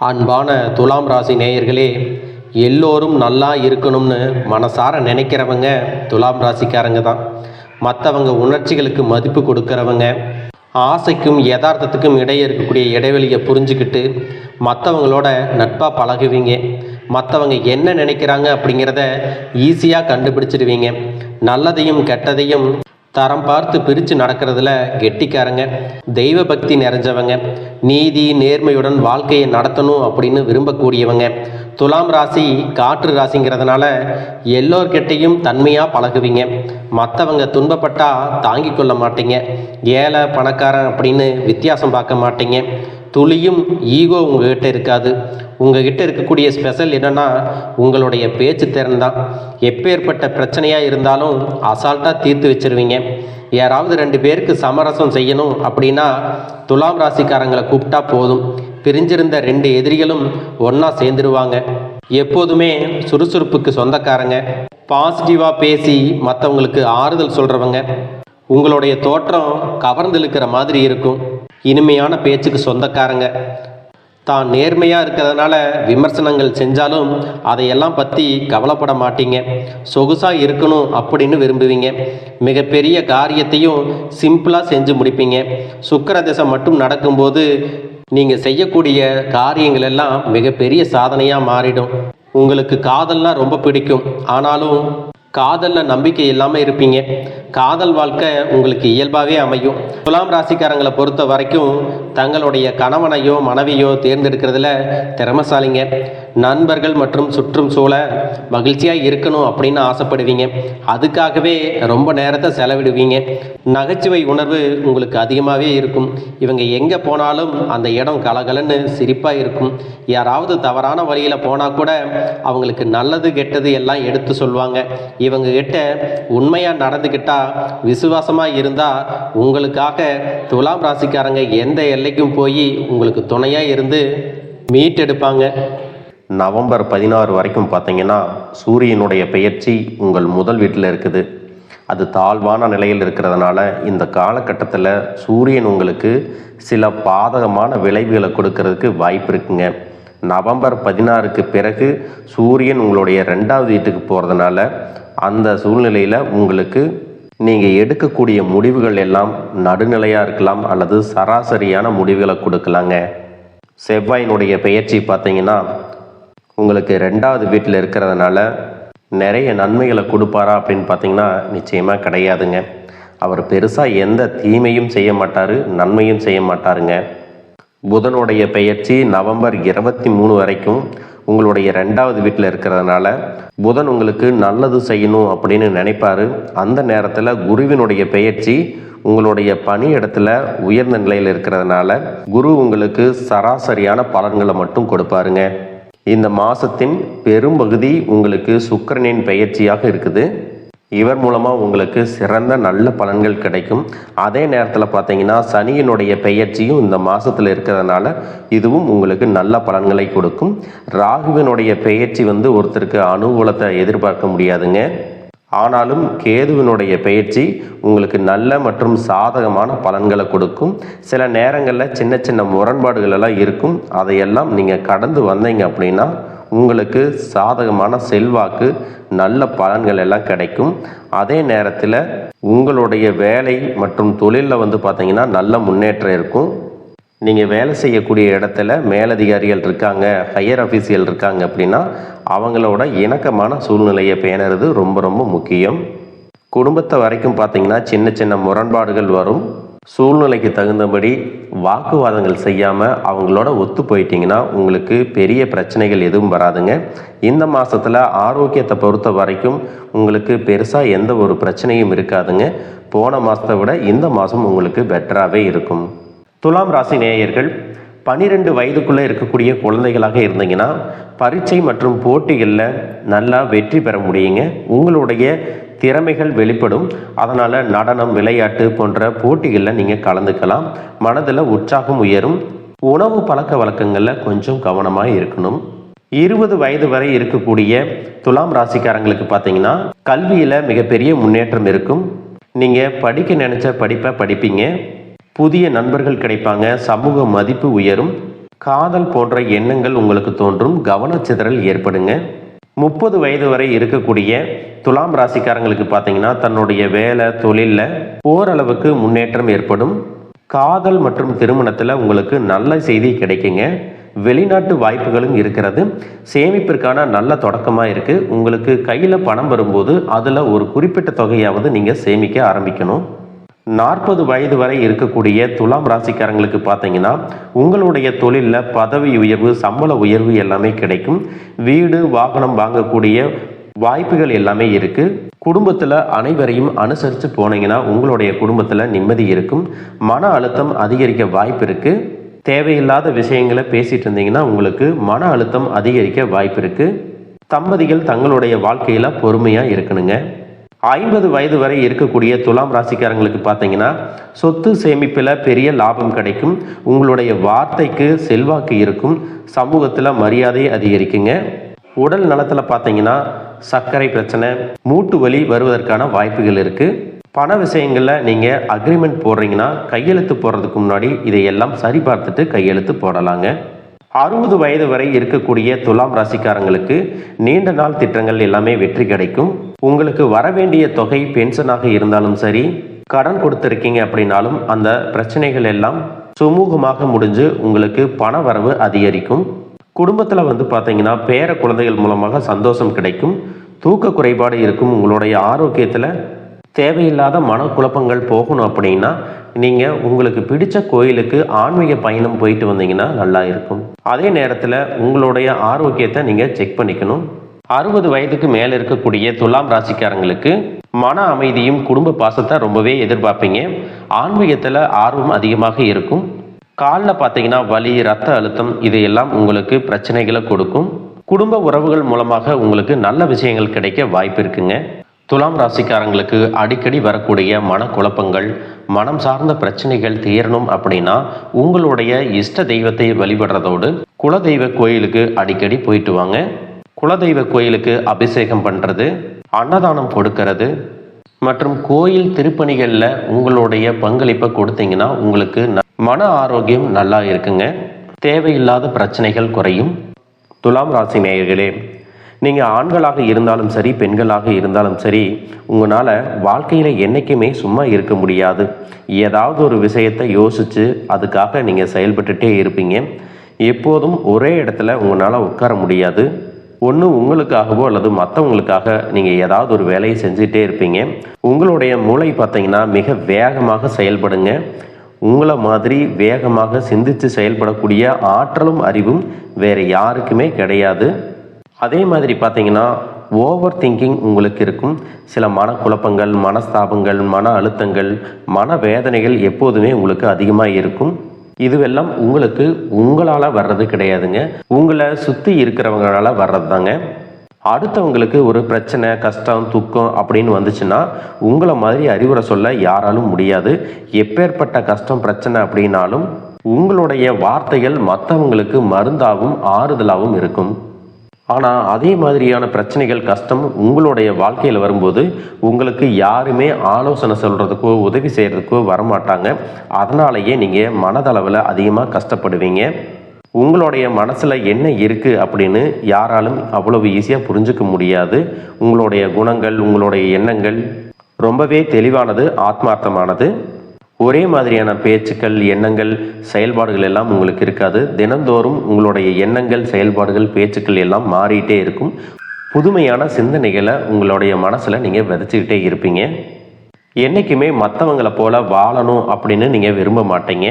அன்பான துலாம் ராசி நேயர்களே எல்லோரும் நல்லா இருக்கணும்னு மனசார நினைக்கிறவங்க துலாம் ராசிக்காரங்க தான். மற்றவங்க உணர்ச்சிகளுக்கு மதிப்பு கொடுக்கறவங்க ஆசைக்கும் யதார்த்தத்துக்கும் இடையே இருக்கக்கூடிய இடைவெளியை புரிஞ்சுக்கிட்டு மற்றவங்களோட நட்பாக பழகுவீங்க. மற்றவங்க என்ன நினைக்கிறாங்க அப்படிங்கிறத ஈஸியாக கண்டுபிடிச்சிடுவீங்க. நல்லதையும் கெட்டதையும் தரம் பார்த்து பிரித்து நடக்கிறதுல கெட்டிக்காரங்க தெய்வ பக்தி நிறைஞ்சவங்க நீதி நேர்மையுடன் வாழ்க்கையை நடத்தணும் அப்படின்னு விரும்பக்கூடியவங்க. துலாம் ராசி காற்று ராசிங்கிறதுனால எல்லோர்கிட்டையும் தன்மையாக பழகுவீங்க. மற்றவங்க துன்பப்பட்டால் தாங்கிக் கொள்ள மாட்டீங்க. ஏழை பணக்காரன் அப்படின்னு வித்தியாசம் பார்க்க மாட்டீங்க. துளியும் ஈகோ உங்ககிட்ட இருக்காது. உங்ககிட்ட இருக்கக்கூடிய ஸ்பெஷல் என்னன்னா உங்களுடைய பேச்சு திறன் தான். எப்பேற்பட்ட பிரச்சனையாக இருந்தாலும் அசால்ட்டாக தீர்த்து வச்சிருவீங்க. யாராவது ரெண்டு பேருக்கு சமரசம் செய்யணும் அப்படின்னா துலாம் ராசிக்காரங்களை கூப்பிட்டா போதும். பிரிஞ்சிருந்த ரெண்டு எதிரிகளும் ஒன்றா சேர்ந்துருவாங்க. எப்போதுமே சுறுசுறுப்புக்கு சொந்தக்காரங்க. பாசிட்டிவாக பேசி மற்றவங்களுக்கு ஆறுதல் சொல்கிறவங்க உங்களுடைய தோற்றம் கவர்ந்திழுக்கிற மாதிரி இருக்கும். இனிமையான பேச்சுக்கு சொந்தக்காரங்க. தான் நேர்மையாக இருக்கிறதுனால விமர்சனங்கள் செஞ்சாலும் அதையெல்லாம் பற்றி கவலைப்பட மாட்டீங்க. சொகுசாக இருக்கணும் அப்படின்னு விரும்புவீங்க. மிகப்பெரிய காரியத்தையும் சிம்பிளாக செஞ்சு முடிப்பீங்க. சுக்கிர திசை மட்டும் நடக்கும்போது நீங்கள் செய்யக்கூடிய காரியங்கள் எல்லாம் மிகப்பெரிய சாதனையாக மாறிடும். உங்களுக்கு காதல்னால் ரொம்ப பிடிக்கும். ஆனாலும் காதலில் நம்பிக்கை இல்லாமல் இருப்பீங்க. காதல் வாழ்க்கை உங்களுக்கு இயல்பாகவே அமையும். துலாம் ராசிக்காரங்களை பொறுத்த வரைக்கும் தங்களுடைய கணவனையோ மனைவியோ தேர்ந்தெடுக்கிறதுல திறமசாலிங்க. நண்பர்கள் மற்றும் சுற்றும் சூழ மகிழ்ச்சியாக இருக்கணும் அப்படின்னு ஆசைப்படுவீங்க. அதுக்காகவே ரொம்ப நேரத்தை செலவிடுவீங்க. நகைச்சுவை உணர்வு உங்களுக்கு அதிகமாகவே இருக்கும். இவங்க எங்கே போனாலும் அந்த இடம் கலகலன்னு சிரிப்பாக இருக்கும். யாராவது தவறான வழியில் போனால் கூட அவங்களுக்கு நல்லது கெட்டது எல்லாம் எடுத்து சொல்லுவாங்க. இவங்க கிட்ட உண்மையாக நடந்துக்கிட்டால் விசுவாசமாக இருந்தால் உங்களுக்காக துலாம் ராசிக்காரங்க எந்த எல்லைக்கும் போய் உங்களுக்கு துணையாக இருந்து மீட்டெடுப்பாங்க. நவம்பர் பதினாறு வரைக்கும் பார்த்தீங்கன்னா சூரியனுடைய பெயர்ச்சி உங்கள் முதல் வீட்டில் இருக்குது. அது தாழ்வான நிலையில் இருக்கிறதுனால இந்த காலகட்டத்தில் சூரியன் உங்களுக்கு சில பாதகமான விளைவுகளை கொடுக்கறதுக்கு வாய்ப்பு இருக்குங்க. நவம்பர் பதினாறுக்கு பிறகு சூரியன் உங்களுடைய ரெண்டாவது வீட்டுக்கு போகிறதுனால அந்த சூழ்நிலையில் உங்களுக்கு நீங்கள் எடுக்கக்கூடிய முடிவுகள் எல்லாம் நடுநிலையாக இருக்கலாம் அல்லது சராசரியான முடிவுகளை கொடுக்கலாங்க. செவ்வாயினுடைய பெயர்ச்சி பார்த்தீங்கன்னா உங்களுக்கு ரெண்டாவது வீட்டில் இருக்கிறதுனால நிறைய நன்மைகளை கொடுப்பாரா அப்படின்னு பார்த்தீங்கன்னா நிச்சயமாக கிடையாதுங்க. அவர் பெருசாக எந்த தீமையும் செய்ய மாட்டார் நன்மையும் செய்ய மாட்டாருங்க. புதனுடைய பெயர்ச்சி நவம்பர் இருபத்தி மூணு வரைக்கும் உங்களுடைய ரெண்டாவது வீட்டில் இருக்கிறதுனால புதன் உங்களுக்கு நல்லது செய்யணும் அப்படின்னு நினைப்பார். அந்த நேரத்தில் குருவினுடைய பெயர்ச்சி உங்களுடைய பணி இடத்துல உயர்ந்த நிலையில் இருக்கிறதுனால குரு உங்களுக்கு சராசரியான பலன்களை மட்டும் கொடுப்பாருங்க. இந்த மாதத்தின் பெரும்பகுதி உங்களுக்கு சுக்கிரனின் பெயர்ச்சியாக இருக்குது. இவர் மூலமாக உங்களுக்கு சிறந்த நல்ல பலன்கள் கிடைக்கும். அதே நேரத்தில் பார்த்தீங்கன்னா சனியினுடைய பெயர்ச்சியும் இந்த மாதத்தில் இருக்கிறதுனால இதுவும் உங்களுக்கு நல்ல பலன்களை கொடுக்கும். ராகுவினுடைய பெயர்ச்சி வந்து ஒருத்தருக்கு அனுகூலத்தை எதிர்பார்க்க முடியாதுங்க. ஆனாலும் கேதுவினுடைய பயிற்சி உங்களுக்கு நல்ல மற்றும் சாதகமான பலன்களை கொடுக்கும். சில நேரங்களில் சின்ன சின்ன முரண்பாடுகள் எல்லாம் இருக்கும். அதையெல்லாம் நீங்கள் கடந்து வந்தீங்க அப்படின்னா உங்களுக்கு சாதகமான செல்வாக்கு நல்ல பலன்கள் எல்லாம் கிடைக்கும். அதே நேரத்தில் உங்களுடைய வேலை மற்றும் தொழிலில் வந்து பார்த்தீங்கன்னா நல்ல முன்னேற்றம் இருக்கும். நீங்கள் வேலை செய்யக்கூடிய இடத்துல மேலதிகாரிகள் இருக்காங்க ஹையர் அஃபீஷியல் இருக்காங்க அப்படின்னா அவங்களோட இணக்கமான சூழ்நிலையை பேணுறது ரொம்ப ரொம்ப முக்கியம். குடும்பத்தை வரைக்கும் பார்த்தீங்கன்னா சின்ன சின்ன முரண்பாடுகள் வரும். சூழ்நிலைக்கு தகுந்தபடி வாக்குவாதங்கள் செய்யாமல் அவங்களோட ஒத்து போயிட்டீங்கன்னா உங்களுக்கு பெரிய பிரச்சனைகள் எதுவும் வராதுங்க. இந்த மாதத்தில் ஆரோக்கியத்தை பொறுத்த வரைக்கும் உங்களுக்கு பெருசாக எந்த ஒரு பிரச்சனையும் இருக்காதுங்க. போன மாதத்தை விட இந்த மாதம் உங்களுக்கு பெட்டராகவே இருக்கும். துலாம் ராசி நேயர்கள் பனிரெண்டு வயதுக்குள்ளே இருக்கக்கூடிய குழந்தைகளாக இருந்தீங்கன்னா பரீட்சை மற்றும் போட்டிகளில் நல்லா வெற்றி பெற முடியுங்க. உங்களுடைய திறமைகள் வெளிப்படும். அதனால் நடனம் விளையாட்டு போன்ற போட்டிகளில் நீங்கள் கலந்துக்கலாம். மனதில் உற்சாகம் உயரும். உணவு பழக்க வழக்கங்களில் கொஞ்சம் கவனமாக இருக்கணும். இருபது வயது வரை இருக்கக்கூடிய துலாம் ராசிக்காரங்களுக்கு பார்த்தீங்கன்னா கல்வியில் மிகப்பெரிய முன்னேற்றம் இருக்கும். நீங்கள் படிக்க நினச்ச படிப்பை படிப்பீங்க. புதிய நண்பர்கள் கிடைப்பாங்க சமூக மதிப்பு உயரும் காதல் போன்ற எண்ணங்கள் உங்களுக்கு தோன்றும் கவனச்சிதறல் ஏற்படுங்க. முப்பது வயது வரை இருக்கக்கூடிய துலாம் ராசிக்காரங்களுக்கு பார்த்தீங்கன்னா தன்னுடைய வேலை தொழிலில் ஓரளவுக்கு முன்னேற்றம் ஏற்படும். காதல் மற்றும் திருமணத்தில் உங்களுக்கு நல்ல செய்தி கிடைக்குங்க. வெளிநாட்டு வாய்ப்புகளும் இருக்கிறது. சேமிப்பிற்கான நல்ல தொடக்கமாக இருக்குது உங்களுக்கு கையில் பணம் வரும்போது அதில் ஒரு குறிப்பிட்ட தொகையாவது நீங்கள் சேமிக்க ஆரம்பிக்கணும். நாற்பது வயது வரை இருக்கக்கூடிய துலாம் ராசிக்காரங்களுக்கு பார்த்தீங்கன்னா உங்களுடைய தொழிலில் பதவி உயர்வு சம்பள உயர்வு எல்லாமே கிடைக்கும். வீடு வாகனம் வாங்கக்கூடிய வாய்ப்புகள் எல்லாமே இருக்கு. குடும்பத்தில் அனைவரையும் அனுசரித்து போனீங்கன்னா உங்களுடைய குடும்பத்தில் நிம்மதி இருக்கும். மன அழுத்தம் அதிகரிக்க வாய்ப்பு இருக்கு. தேவையில்லாத விஷயங்களை பேசிட்டு இருந்தீங்கன்னா உங்களுக்கு மன அழுத்தம் அதிகரிக்க வாய்ப்பு இருக்கு. தம்பதிகள் தங்களுடைய வாழ்க்கையில பொறுமையா இருக்கணுங்க. ஐம்பது வயது வரை இருக்கக்கூடிய துலாம் ராசிக்காரங்களுக்கு பார்த்தீங்கன்னா சொத்து சேமிப்பில் பெரிய லாபம் கிடைக்கும். உங்களுடைய வார்த்தைக்கு செல்வாக்கு இருக்கும். சமூகத்தில் மரியாதை அதிகரிக்குங்க. உடல் நலத்தில் பார்த்தீங்கன்னா சர்க்கரை பிரச்சனை மூட்டு வலி வருவதற்கான வாய்ப்புகள் இருக்குது பண விஷயங்களில் நீங்கள் அக்ரிமெண்ட் போடுறீங்கன்னா கையெழுத்து போடுறதுக்கு முன்னாடி இதையெல்லாம் சரி பார்த்துட்டு கையெழுத்து போடலாங்க. அறுபது வயது வரை இருக்கக்கூடிய துலாம் ராசிக்காரங்களுக்கு நீண்ட நாள் திட்டங்கள் எல்லாமே வெற்றி கிடைக்கும். உங்களுக்கு வர வேண்டிய தொகை பென்ஷனாக இருந்தாலும் சரி கடன் கொடுத்துருக்கீங்க அப்படின்னாலும் அந்த பிரச்சனைகள் எல்லாம் சுமூகமாக முடிஞ்சு உங்களுக்கு பண வரவு அதிகரிக்கும். குடும்பத்தில் வந்து பார்த்தீங்கன்னா பேர குழந்தைகள் மூலமாக சந்தோஷம் கிடைக்கும். தூக்க குறைபாடு இருக்கும். உங்களுடைய ஆரோக்கியத்தில் தேவையில்லாத மனக்குழப்பங்கள் போகணும் அப்படின்னா நீங்கள் உங்களுக்கு பிடிச்ச கோயிலுக்கு ஆன்மீக பயணம் போயிட்டு வந்தீங்கன்னா நல்லா இருக்கும். அதே நேரத்தில் உங்களுடைய ஆரோக்கியத்தை நீங்கள் செக் பண்ணிக்கணும். அறுபது வயதுக்கு மேலே இருக்கக்கூடிய துலாம் ராசிக்காரங்களுக்கு மன அமைதியும் குடும்ப பாசத்தை ரொம்பவே எதிர்பார்ப்பீங்க. ஆன்மீகத்தில் ஆர்வம் அதிகமாக இருக்கும். காலில் பார்த்தீங்கன்னா வலி ரத்த அழுத்தம் இதையெல்லாம் உங்களுக்கு பிரச்சனைகளை கொடுக்கும். குடும்ப உறவுகள் மூலமாக உங்களுக்கு நல்ல விஷயங்கள் கிடைக்க வாய்ப்பு இருக்குங்க. துலாம் ராசிக்காரங்களுக்கு அடிக்கடி வரக்கூடிய மனக்குழப்பங்கள் மனம் சார்ந்த பிரச்சனைகள் தீரணும் அப்படின்னா உங்களுடைய இஷ்ட தெய்வத்தை வழிபடுறதோடு குலதெய்வ கோயிலுக்கு அடிக்கடி போயிட்டு வாங்க. குலதெய்வ கோயிலுக்கு அபிஷேகம் பண்ணுறது அன்னதானம் கொடுக்கறது மற்றும் கோயில் திருப்பணிகளில் உங்களுடைய பங்களிப்பை கொடுத்தீங்கன்னா உங்களுக்கு ந- மன ஆரோக்கியம் நல்லா இருக்குங்க. தேவையில்லாத பிரச்சனைகள் குறையும். துலாம் ராசி நேயர்களே நீங்கள் ஆண்களாக இருந்தாலும் சரி பெண்களாக இருந்தாலும் சரி உங்களால் வாழ்க்கையில் என்றைக்குமே சும்மா இருக்க முடியாது. ஏதாவது ஒரு விஷயத்தை யோசித்து அதுக்காக நீங்கள் செயல்பட்டுட்டே இருப்பீங்க. எப்போதும் ஒரே இடத்துல உங்களால் உட்கார முடியாது. ஒன்று உங்களுக்காகவோ அல்லது மற்றவங்களுக்காக நீங்கள் ஏதாவது ஒரு வேலையை செஞ்சுட்டே இருப்பீங்க. உங்களுடைய மூளை பார்த்தீங்கன்னா மிக வேகமாக செயல்படுங்க. உங்களை மாதிரி வேகமாக சிந்தித்து செயல்படக்கூடிய ஆற்றலும் அறிவும் வேறு யாருக்குமே கிடையாது. அதே மாதிரி பார்த்தீங்கன்னா ஓவர் திங்கிங் உங்களுக்கு இருக்கும். சில மனக்குழப்பங்கள் மனஸ்தாபங்கள் மன அழுத்தங்கள் மன வேதனைகள் எப்போதுமே உங்களுக்கு அதிகமாக இருக்கும். இதுவெல்லாம் உங்களுக்கு உங்களால் வர்றது கிடையாதுங்க. உங்களை சுற்றி இருக்கிறவங்களால வர்றது தாங்க அடுத்தவங்களுக்கு ஒரு பிரச்சனை கஷ்டம் துக்கம் அப்படின்னு வந்துச்சுன்னா உங்களை மாதிரி அறிவுரை சொல்ல யாராலும் முடியாது. எப்பேற்பட்ட கஷ்டம் பிரச்சனை அப்படின்னாலும் உங்களுடைய வார்த்தைகள் மற்றவங்களுக்கு மருந்தாகவும் ஆறுதலாகவும் இருக்கும். ஆனால் அதே மாதிரியான பிரச்சனைகள் கஷ்டம் உங்களுடைய வாழ்க்கையில் வரும்போது உங்களுக்கு யாருமே ஆலோசனை சொல்கிறதுக்கோ உதவி செய்கிறதுக்கோ வரமாட்டாங்க. அதனாலேயே நீங்கள் மனதளவில் அதிகமாக கஷ்டப்படுவீங்க. உங்களுடைய மனசில் என்ன இருக்குது அப்படின்னு யாராலும் அவ்வளவு ஈஸியாக புரிஞ்சுக்க முடியாது. உங்களுடைய குணங்கள் உங்களுடைய எண்ணங்கள் ரொம்பவே தெளிவானது ஆத்மார்த்தமானது. ஒரே மாதிரியான பேச்சுக்கள் எண்ணங்கள் செயல்பாடுகள் எல்லாம் உங்களுக்கு இருக்காது. தினந்தோறும் உங்களுடைய எண்ணங்கள் செயல்பாடுகள் பேச்சுக்கள் எல்லாம் மாறிட்டே இருக்கும். புதுமையான சிந்தனைகளை உங்களுடைய மனசில் நீங்கள் விதைச்சிக்கிட்டே இருப்பீங்க. என்றைக்குமே மற்றவங்களை போல வாழணும் அப்படின்னு நீங்கள் விரும்ப மாட்டீங்க.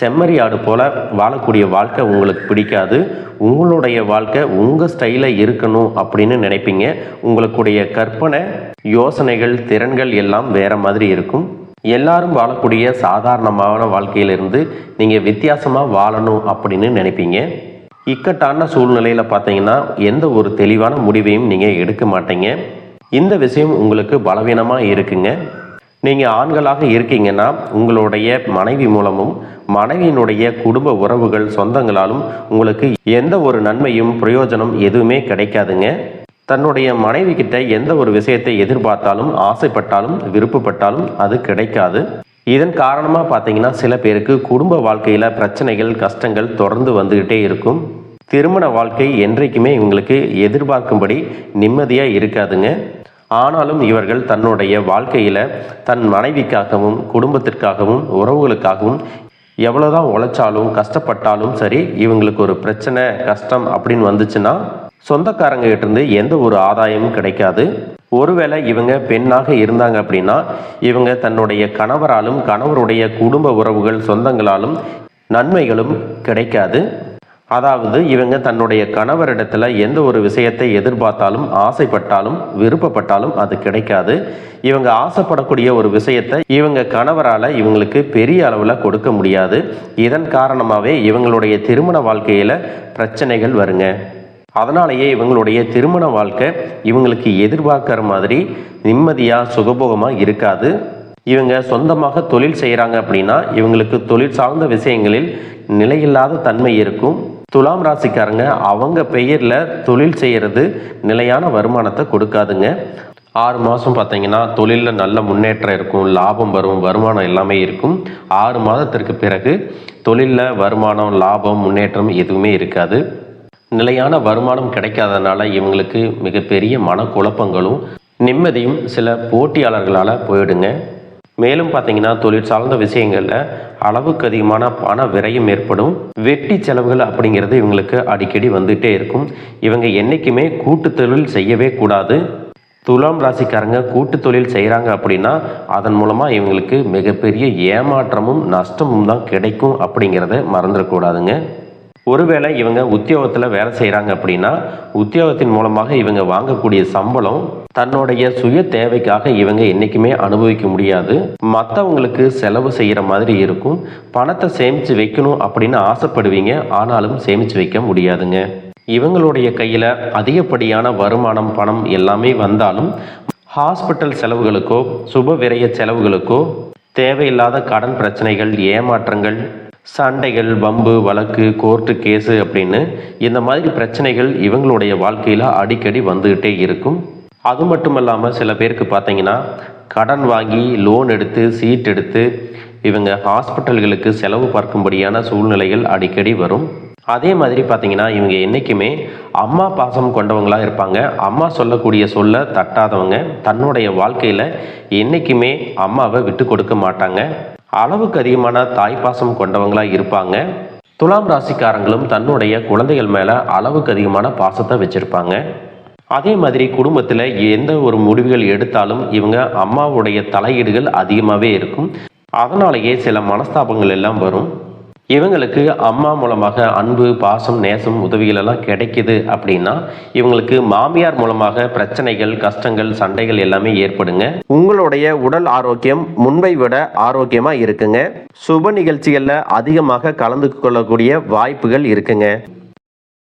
செம்மறி ஆடு போல வாழக்கூடிய வாழ்க்கை உங்களுக்கு பிடிக்காது. உங்களுடைய வாழ்க்கை உங்கள் ஸ்டைலில் இருக்கணும் அப்படின்னு நினைப்பீங்க. உங்களுடைய கற்பனை யோசனைகள் திறன்கள் எல்லாம் வேறு மாதிரி இருக்கும். எல்லாரும் வாழக்கூடிய சாதாரணமான வாழ்க்கையிலிருந்து நீங்கள் வித்தியாசமாக வாழணும் அப்படின்னு நினைப்பீங்க. இக்கட்டான சூழ்நிலையில் பார்த்தீங்கன்னா எந்த ஒரு தெளிவான முடிவையும் நீங்கள் எடுக்க மாட்டீங்க. இந்த விஷயம் உங்களுக்கு பலவீனமாக இருக்குங்க. நீங்கள் ஆண்களாக இருக்கீங்கன்னா உங்களுடைய மனைவி மூலமும் மனைவியினுடைய குடும்ப உறவுகள் சொந்தங்களாலும் உங்களுக்கு எந்த ஒரு நன்மையும் பிரயோஜனம் எதுவுமே கிடைக்காதுங்க. தன்னுடைய மனைவி கிட்ட எந்த ஒரு விஷயத்தை எதிர்பார்த்தாலும் ஆசைப்பட்டாலும் விருப்பப்பட்டாலும் அது கிடைக்காது. இதன் காரணமாக பார்த்தீங்கன்னா சில பேருக்கு குடும்ப வாழ்க்கையில் பிரச்சனைகள் கஷ்டங்கள் தொடர்ந்து வந்துக்கிட்டே இருக்கும். திருமண வாழ்க்கை என்றைக்குமே இவங்களுக்கு எதிர்பார்க்கும்படி நிம்மதியாக இருக்காதுங்க. ஆனாலும் இவர்கள் தன்னுடைய வாழ்க்கையில் தன் மனைவிக்காகவும் குடும்பத்திற்காகவும் உறவுகளுக்காகவும் எவ்வளோதான் உழைச்சாலும் கஷ்டப்பட்டாலும் சரி இவங்களுக்கு ஒரு பிரச்சனை கஷ்டம் அப்படின்னு வந்துச்சுன்னா சொந்தக்காரங்க இருந்து எந்த ஒரு ஆதாயமும் கிடைக்காது. ஒருவேளை இவங்க பெண்ணாக இருந்தாங்க அப்படின்னா இவங்க தன்னுடைய கணவராலும் கணவருடைய குடும்ப உறவுகள் சொந்தங்களாலும் நன்மைகளும் கிடைக்காது. அதாவது இவங்க தன்னுடைய கணவரிடத்துல எந்த ஒரு விஷயத்தை எதிர்பார்த்தாலும் ஆசைப்பட்டாலும் விருப்பப்பட்டாலும் அது கிடைக்காது. இவங்க ஆசைப்படக்கூடிய ஒரு விஷயத்தை இவங்க கணவரால் இவங்களுக்கு பெரிய அளவில் கொடுக்க முடியாது. இதன் காரணமாகவே இவங்களுடைய திருமண வாழ்க்கையில் பிரச்சனைகள் வருங்க. அதனாலேயே இவங்களுடைய திருமண வாழ்க்கை இவங்களுக்கு எதிர்பார்க்குற மாதிரி நிம்மதியாக சுகபோகமாக இருக்காது. இவங்க சொந்தமாக தொழில் செய்கிறாங்க அப்படின்னா இவங்களுக்கு தொழில் சார்ந்த விஷயங்களில் நிலையில்லாத தன்மை இருக்கும். துலாம் ராசிக்காரங்க அவங்க பெயரில் தொழில் செய்கிறது நிலையான வருமானத்தை கொடுக்காதுங்க. ஆறு மாதம் பார்த்தீங்கன்னா தொழிலில் நல்ல முன்னேற்றம் இருக்கும் லாபம் வரும் வருமானம் எல்லாமே இருக்கும். ஆறு மாதத்திற்கு பிறகு தொழிலில் வருமானம் லாபம் முன்னேற்றம் எதுவுமே இருக்காது. நிலையான வருமானம் கிடைக்காதனால இவங்களுக்கு மிகப்பெரிய மனக்குழப்பங்களும் நிம்மதியும் சில போட்டியாளர்களால் போயிடுங்க. மேலும் பார்த்தீங்கன்னா தொழில் சார்ந்த விஷயங்களில் அளவுக்கு அதிகமான பண விரயம் ஏற்படும். வெட்டி செலவுகள் அப்படிங்கிறது இவங்களுக்கு அடிக்கடி வந்துகிட்டே இருக்கும். இவங்க என்றைக்குமே கூட்டு தொழில் செய்யவே கூடாது. துலாம் ராசிக்காரங்க கூட்டு தொழில் செய்கிறாங்க அப்படின்னா அதன் மூலமாக இவங்களுக்கு மிகப்பெரிய ஏமாற்றமும் நஷ்டமும் தான் கிடைக்கும் அப்படிங்கிறத மறந்துடக்கூடாதுங்க. ஒருவேளை இவங்க உத்தியோகத்தில் வேலை செய்கிறாங்க அப்படின்னா உத்தியோகத்தின் மூலமாக இவங்க வாங்கக்கூடிய சம்பளம் தன்னுடைய சுய தேவைக்காக இவங்க என்றைக்குமே அனுபவிக்க முடியாது. மற்றவங்களுக்கு செலவு செய்கிற மாதிரி இருக்கும். பணத்தை சேமித்து வைக்கணும் அப்படின்னு ஆசைப்படுவீங்க. ஆனாலும் சேமித்து வைக்க முடியாதுங்க. இவங்களுடைய கையில் அதிகப்படியான வருமானம் பணம் எல்லாமே வந்தாலும் ஹாஸ்பிட்டல் செலவுகளுக்கோ சுப விரய செலவுகளுக்கோ தேவையில்லாத கடன் பிரச்சனைகள் ஏமாற்றங்கள் சண்டைகள் வம்பு வழக்கு கோர்ட்டு கேஸு அப்படின்னு இந்த மாதிரி பிரச்சனைகள் இவங்களுடைய வாழ்க்கையில் அடிக்கடி வந்துக்கிட்டே இருக்கும். அது மட்டும் இல்லாமல் சில பேருக்கு பார்த்தீங்கன்னா கடன் வாங்கி லோன் எடுத்து சீட் எடுத்து இவங்க ஹாஸ்பிட்டல்களுக்கு செலவு பார்க்கும்படியான சூழ்நிலைகள் அடிக்கடி வரும். அதே மாதிரி பார்த்தீங்கன்னா இவங்க என்றைக்குமே அம்மா பாசம் கொண்டவங்களாக இருப்பாங்க. அம்மா சொல்லக்கூடிய சொல்ல தட்டாதவங்க. தன்னுடைய வாழ்க்கையில் என்றைக்குமே அம்மாவை விட்டு கொடுக்க மாட்டாங்க. அளவுக்கு அதிகமான தாய்ப்பாசம் கொண்டவங்களாக இருப்பாங்க. துலாம் ராசிக்காரங்களும் தன்னுடைய குழந்தைகள் மேலே அளவுக்கு அதிகமான பாசத்தை வச்சுருப்பாங்க. அதே மாதிரி குடும்பத்தில் எந்த ஒரு முடிவுகள் எடுத்தாலும் இவங்க அம்மாவுடைய தலையீடுகள் அதிகமாகவே இருக்கும். அதனாலேயே சில மனஸ்தாபங்கள் எல்லாம் வரும். இவங்களுக்கு அம்மா மூலமாக அன்பு பாசம் நேசம் உதவிகள் எல்லாம் கிடைக்குது அப்படின்னா இவங்களுக்கு மாமியார் மூலமாக பிரச்சனைகள் கஷ்டங்கள் சண்டைகள் எல்லாமே ஏற்படுங்க. உங்களுடைய உடல் ஆரோக்கியம் முன்பை விட ஆரோக்கியமா இருக்குங்க. சுப நிகழ்ச்சிகளில் அதிகமாக கலந்து கொள்ளக்கூடிய வாய்ப்புகள் இருக்குங்க.